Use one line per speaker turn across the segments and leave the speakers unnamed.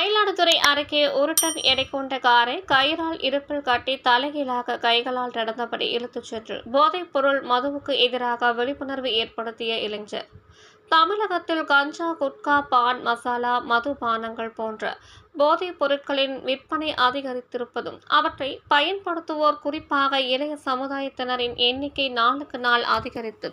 மயிலாடுதுறை அருகே ஒரு டன் எடை கொண்ட காரை கயிறால் இடுப்பில் கட்டி தலைகீழாக கைகளால் நடந்தபடி இழுத்துச் சென்று போதைப் பொருள் மதுவுக்கு எதிராக விழிப்புணர்வு ஏற்படுத்திய இளைஞர். தமிழகத்தில் கஞ்சா குட்கா பான் மசாலா மது பானங்கள் போன்ற போதைப் பொருட்களின் விற்பனை அதிகரித்திருப்பதும் அவற்றை பயன்படுத்துவோர் குறிப்பாக இளைய சமுதாயத்தினரின் எண்ணிக்கை நாளுக்கு நாள் அதிகரித்து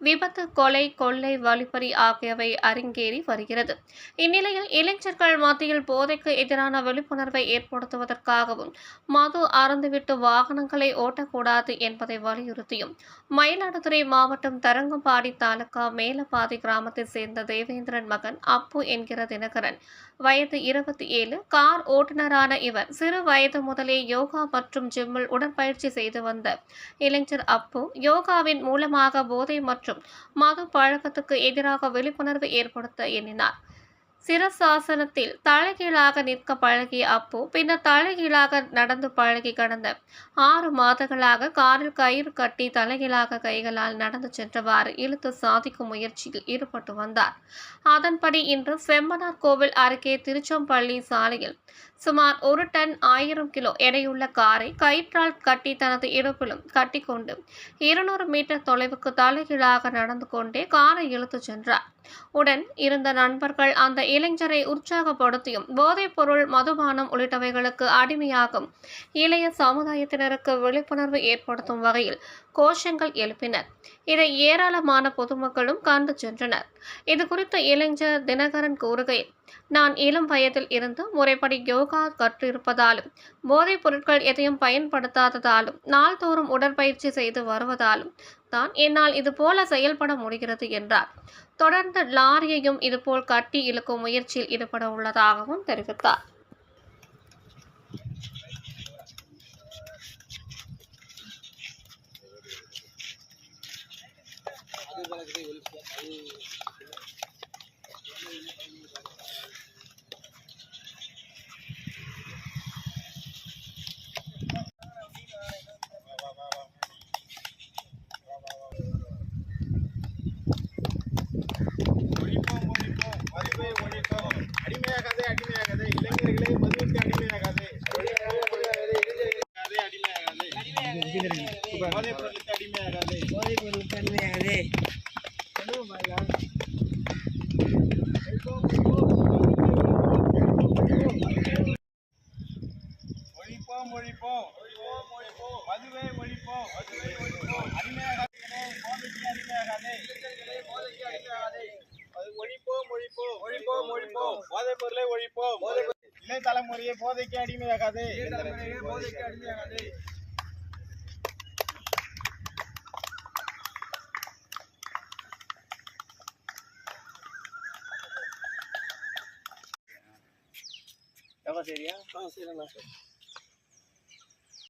விபத்து கொலை கொள்ளை வழிப்பறி ஆகியவை அரங்கேறி வருகிறது. இந்நிலையில் இளைஞர்கள் மத்தியில் போதைக்கு எதிரான விழிப்புணர்வை ஏற்படுத்துவதற்காகவும் மது அறந்துவிட்டு வாகனங்களை ஓட்டக்கூடாது என்பதை வலியுறுத்தியும் மயிலாடுதுறை மாவட்டம் தரங்கம்பாடி தாலுகா மேலப்பாதி கிராமத்தைச் சேர்ந்த தேவேந்திரன் மகன் அப்பு என்கிற தினகரன். வயது இருபத்தி ஏழு கார் ஓட்டுநரான இவர் சிறு வயது முதலே யோகா மற்றும் ஜிம்மில் உடற்பயிற்சி செய்து வந்த இளைஞர் அப்பு யோகாவின் மூலமாக போதை மற்றும் மது பழக்கத்துக்கு எதிராக விழிப்புணர்வு ஏற்படுத்த எண்ணினார். சிரசாசனத்தில் தலைகீழாக நிற்க பழகிய அப்பு பின்னர் தலைகீழாக நடந்து பழகி கடந்த ஆறு மாதங்களாக காரில் கயிறு கட்டி தலைகீழாக கைகளால் நடந்து சென்றவாறு இழுத்து சாதிக்கும் முயற்சியில் ஈடுபட்டு வந்தார். அதன்படி இன்று செம்மனார் கோவில் அருகே திருச்செம்பள்ளி சாலையில் சுமார் ஒரு டன் ஆயிரம் கிலோ எடையுள்ள காரை கயிற்றால் கட்டி தனது இடுப்பிலும் கட்டிக்கொண்டு இருநூறு மீட்டர் தொலைவுக்கு தலைகீழாக நடந்து கொண்டே காரை இழுத்துச் சென்றார். உடன் இருந்த நண்பர்கள் அந்த இளைஞரை உற்சாகப்படுத்தியும் போதைப் பொருள் மதுபானம் உள்ளிட்டவைகளுக்கு அடிமையாகும். இளைய சமுதாயத்தினருக்கு விழிப்புணர்வு ஏற்படுத்தும் வகையில் கோஷங்கள் எழுப்பினர். இதை ஏராளமான பொதுமக்களும் கண்டு சென்றனர். இது குறித்து இளைஞர் தினகரன் கூறுகையில் நான் இளம் வயதில் இருந்து முறைப்படி யோகா கற்றிருப்பதாலும் போதைப் பொருட்கள் எதையும் பயன்படுத்தாததாலும் நாள்தோறும் உடற்பயிற்சி செய்து வருவதாலும் தான் என்னால் இது போல செயல்பட முடிகிறது என்றார். தொடர்ந்து லாரியையும் இதுபோல் கட்டி இழுக்கும் முயற்சியில் ஈடுபட உள்ளதாகவும் தெரிவித்தார்
ஒழிப்போம் ஒழிப்போம் மதுவை ஒழிப்போம் அடிமையாகாதே அடிமையாகாதே இளைஞர்களே மதுவுக்கு அடிமையாகாதே அடிமையாகாதே அடிமையாகாதே போதைப் பொருளுக்கு அடிமையாகாதே
போதைப் பொருளுக்கு அடிமையாகாதே
ஒழிப்போம் ஒழிப்போம் மதுவை ஒழிப்போம் அடிமையாகாதே போதைக்கு அடிமையாகாதே அது ஒழிப்போம் ஒழிப்போம் ஒழிப்போம் ஒழிப்போம் போதைப் பொருளை ஒழிப்போம் இளைய தலைமுறையை போதைக்கு அடிமையாகாதே போதைக்கு அடிமையாகாதே. சரியா ஆ சரிண்ணா சார்